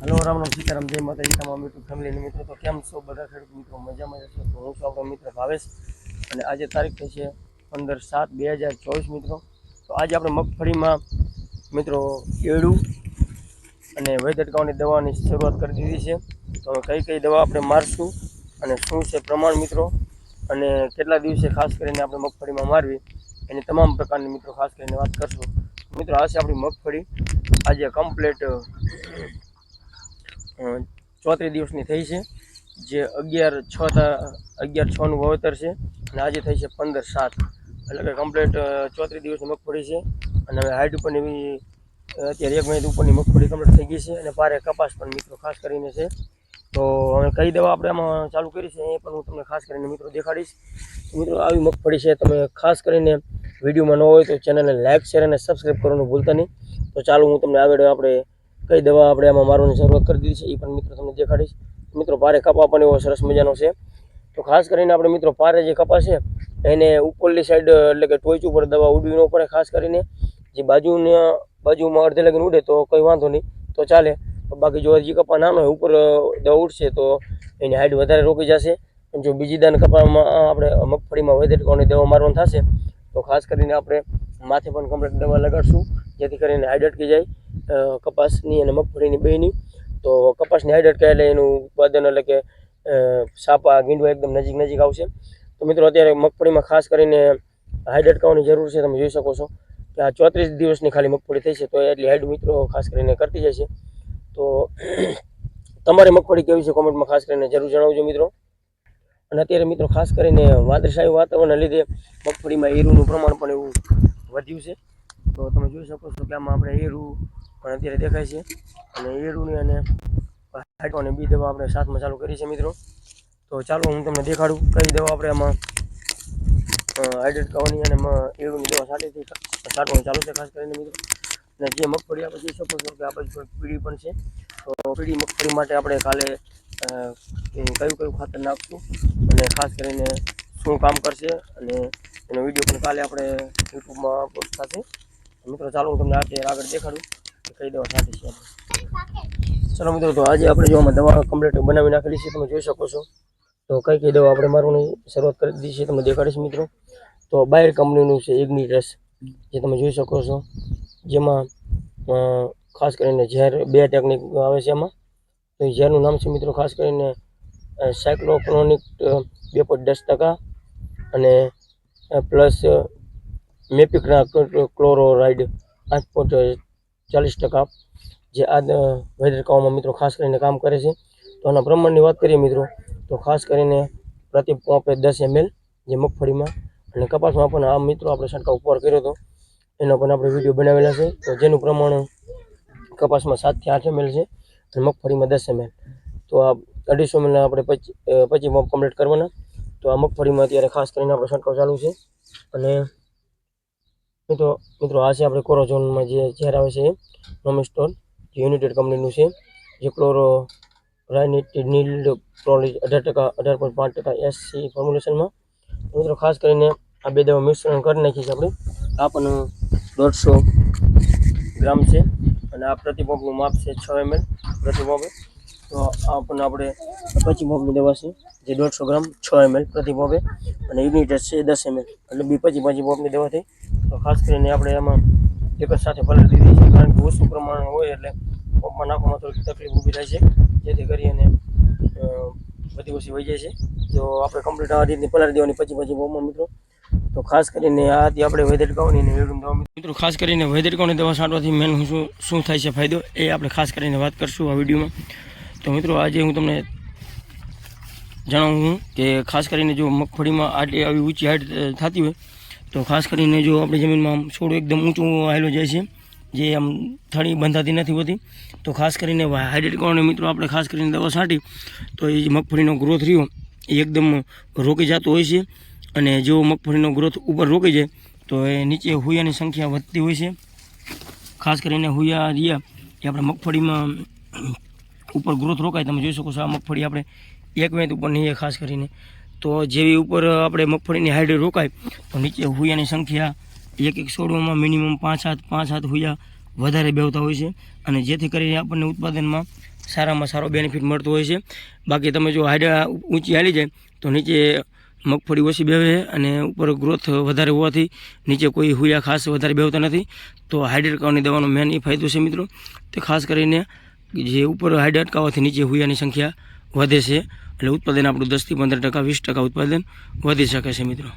Hello, Ram Ram, Sitaram, જય માતાજી, તમામ યુટ્યુબ ફેમિલીના મિત્રો. તો કેમ છો બધા ખેડૂત મિત્રો? મજામાં જશો તો હું છું આપણો મિત્ર ભાવેશ. અને આજે તારીખ થઈ છે પંદર સાત બે હજાર ચોવીસ મિત્રો. તો આજે આપણે મગફળીમાં મિત્રો એડું અને વૈદ અટકાવવાની દવાની શરૂઆત કરી દીધી છે. તો કઈ કઈ દવા આપણે મારશું અને શું છે પ્રમાણ મિત્રો? અને કેટલા દિવસે ખાસ કરીને આપણે મગફળીમાં મારવી? એની તમામ પ્રકારની મિત્રો ખાસ કરીને વાત કરશું. મિત્રો, આ છે આપણી મગફળી. આજે કમ્પ્લેટ ચોત્રીસ દિવસની થઈ છે, જે અગિયાર છ અગિયાર છનું વાવેતર છે, અને આજે થઈ છે પંદર સાત. એટલે કે કમ્પ્લેટ ચોત્રીસ દિવસની મગફળી છે, અને હવે હાઈટ ઉપરની એવી અત્યારે એક મહિના ઉપરની મગફળી કમ્પ્લીટ થઈ ગઈ છે, અને પારે કપાસ પણ મિત્રો ખાસ કરીને છે. તો હવે કઈ દવા આપણે આમાં ચાલુ કરી છે, એ પણ હું તમને ખાસ કરીને મિત્રો દેખાડીશ. મિત્રો આવી મગફળી છે, તમે ખાસ કરીને વિડીયોમાં ન હોય તો ચેનલને લાઇક શેર અને સબસ્ક્રાઈબ કરવાનું ભૂલતા નહીં. તો ચાલો હું તમને આગળ આપણે કઈ દવા આપણે આમાં મારવાની શરૂઆત કરી દીધી છે એ પણ મિત્રો તમને દેખાડીશ. મિત્રો પારે કપા પણ એવો સરસ મજાનો છે. તો ખાસ કરીને આપણે મિત્રો પારે જે કપા છે, એને ઉપરલી સાઈડ એટલે કે ટોચ ઉપર દવા ઉડવી ન પડે, ખાસ કરીને જે બાજુના, બાજુમાં અડધે લગીને ઉડે તો કંઈ વાંધો નહીં. તો ચાલે. બાકી જો હજી કપા નાનો હોય, ઉપર દવા ઉડશે તો એની હાઈટ વધારે રોકી જશે. જો બીજી દાન કપામાં આપણે મગફળીમાં વધારે કોની દવા મારવાનું થશે, તો ખાસ કરીને આપણે માથે પણ કમ્પ્લેટ દવા લગાડશું, જેથી કરીને હાઈડ અટકી જાય. કપાસની અને મગફળીની બેયની તો કપાસની હાઈટ અટકાય એટલે એનું ઉત્પાદન એટલે કે સાપા, ગીંડવા એકદમ નજીક નજીક આવશે. તો મિત્રો અત્યારે મગફળીમાં ખાસ કરીને હાઈટ અટકાવવાની જરૂર છે, તમે જોઈ શકો છો. કે આ ચોત્રીસ દિવસની ખાલી મગફળી થઈ છે, તો એટલી હાઈડ મિત્રો ખાસ કરીને કરતી જાય છે. તો તમારે મગફળી કેવી છે કોમેન્ટમાં ખાસ કરીને જરૂર જણાવજો મિત્રો. અને અત્યારે મિત્રો ખાસ કરીને વાદળછાયું વાતાવરણના લીધે મગફળીમાં હીરુનું પ્રમાણ પણ એવું વધ્યું છે. તો તમે જોઈ શકો છો કે આમાં આપણે હીરું પણ અત્યારે દેખાય છે. અને હીરુની અને હાઈટો અને બી દવા આપણે સાથમાં ચાલુ કરી છે મિત્રો. તો ચાલો હું તમને દેખાડું કઈ દવા આપણે આમાં હાઇડ્રેટ કરવાની અને હીરુની દવા સાટીથી સાટવાનું ચાલુ છે ખાસ કરીને મિત્રો. અને જે મગફળી આપણે જોઈ શકો છો કે આપણે પીડી પણ છે. તો પીળી મગફળી માટે આપણે કાલે કયું કયું ખાતર નાખશું અને ખાસ કરીને શું કામ કરશે અને એનો વીડિયો પણ કાલે આપણે યુટ્યુબમાં પોસ્ટ થશે. મિત્રો, ચાલો તમને આજે આગળ દેખાડું. કહી દવા સાચી છે. ચલો મિત્રો, તો આજે આપણે જો આમાં દવા કમ્પ્લીટ બનાવી નાખેલી છે, તમે જોઈ શકો છો. તો કઈ કઈ દવા આપણે મારવાની શરૂઆત કરી દીધી છે, તમે દેખાડીશ મિત્રો. તો બાયર કંપનીનું છે ઇગ્નિટસ જે તમે જોઈ શકો છો. જેમાં ખાસ કરીને ઝેર બે ટેકનિક આવે છે એમાં. તો ઝેરનું નામ છે મિત્રો, ખાસ કરીને સાયક્લોક્રોનિક બે પોઈન્ટ દસ ટકા અને પ્લસ મેપિકના ક્લોરોરાઇડ આઠ પોઈન્ટ ચાલીસ ટકા જે આ વૈદ્યકાઓમાં મિત્રો ખાસ કરીને કામ કરે છે. તો આના પ્રમાણની વાત કરીએ મિત્રો, તો ખાસ કરીને પ્રતિ પોપે દસ એમએલ જે મગફળીમાં અને કપાસમાં પણ આ મિત્રો આપણે છંટકાવ ઉપર કર્યો હતો. એનો પણ આપણે વીડિયો બનાવેલા છે. તો જેનું પ્રમાણ કપાસમાં સાતથી આઠ એમએલ છે અને મગફળીમાં દસ એમએલ તો આ અઢીસો એમએલના આપણે પચી પચી પંપ કમ્પ્લીટ કરવાના. તો આ મગફળીમાં અત્યારે ખાસ કરીને આપણો છંટકાવ ચાલુ છે. અને મિત્રો મિત્રો, આ છે આપણે કોરોઝોનમાં જે ઝેર આવે છે નોમિસ્ટોન, જે યુનાઇટેડ કંપનીનું છે, જે ક્લોરો રાયનિટિનિલ્ડ પ્રોલિજ અઢાર ટકા, અઢાર પોઈન્ટ પાંચ ટકા એસસી ફોર્મ્યુલેશનમાં મિત્રો, ખાસ કરીને આ બે દવા મિશ્રણ કરી નાખી છે આપણે. આ પણ દોઢસો ગ્રામ છે અને આ પ્રતિપંપનું માપ છે છ એમએલ પ્રતિ તો આ પણ આપણે પચી પંપની દવા છે, જે દોઢસો ગ્રામ છ એમએલ પ્રતિ અને યુનિટેડ છે દસ એમએલ એટલે બી પચી પચી પંપની દવા થઈ. તો ખાસ કરીને આપણે એમાં એક જ સાથે પલટી દીધી છે, કારણ કે ઓછું પ્રમાણ હોય એટલે પંપમાં નાખવામાં થોડીક તકલીફ ઊભી થાય છે, જેથી કરીને બધી ઓછી વહી જાય છે. તો આપણે કમ્પ્લીટ આ રીતની પલાર દેવાની પછી પછી પંપમાં મિત્રો. તો ખાસ કરીને આ હતી આપણે વૈદ્યક કાવની અને મિત્રો, ખાસ કરીને વૈદ્યક કાવની દવા છાંટવાથી મેન શું શું થાય છે ફાયદો? એ આપણે ખાસ કરીને વાત કરશું આ વિડીયોમાં. તો મિત્રો, આજે હું તમને જણાવું કે ખાસ કરીને જો મગફળીમાં આટલી આવી ઊંચી હાઈટ થતી હોય તો ખાસ કરીને જો આપણી જમીનમાં આમ છોડ એકદમ ઊંચું આવેલું જાય છે, જે આમ થળી બંધાતી નથી હોતી, તો ખાસ કરીને હાઇડ્રેટ કોને મિત્રો આપણે ખાસ કરીને દવા છાંટી, તો એ મગફળીનો ગ્રોથ રહ્યો, એ એકદમ રોકી જતો હોય છે. અને જો મગફળીનો ગ્રોથ ઉપર રોકી જાય, તો એ નીચે હુયાની સંખ્યા વધતી હોય છે. ખાસ કરીને હુયા રહ્યા, એ આપણે મગફળીમાં ઉપર ગ્રોથ રોકાય. તમે જોઈ શકો છો આ મગફળી આપણે એક વેત ઉપર નહીં ખાસ કરીને તો જેવી ઉપર આપણે મગફળીની હાઈડ રોકાય, તો નીચે હુયાની સંખ્યા એક એક છોડવામાં મિનિમમ પાંચ હાથ પાંચ હાથ હુયા વધારે બેવતા હોય છે. અને જેથી કરીને આપણને ઉત્પાદનમાં સારામાં સારો બેનિફિટ મળતો હોય છે. બાકી તમે જો હાઈડા ઊંચી હાલી જાય, તો નીચે મગફળી ઓછી બેવે અને ઉપર ગ્રોથ વધારે હોવાથી નીચે કોઈ હુયા ખાસ વધારે બેવતા નથી. તો હાઈડ અટકાવવાની દવાનો મેન એ ફાયદો છે મિત્રો. તે ખાસ કરીને જે ઉપર હાઈડ અટકાવવાથી નીચે હુયાની સંખ્યા વધે છે. એટલે ઉત્પાદન આપણું દસથી પંદર ટકા, વીસ ટકા ઉત્પાદન વધી શકે છે મિત્રો.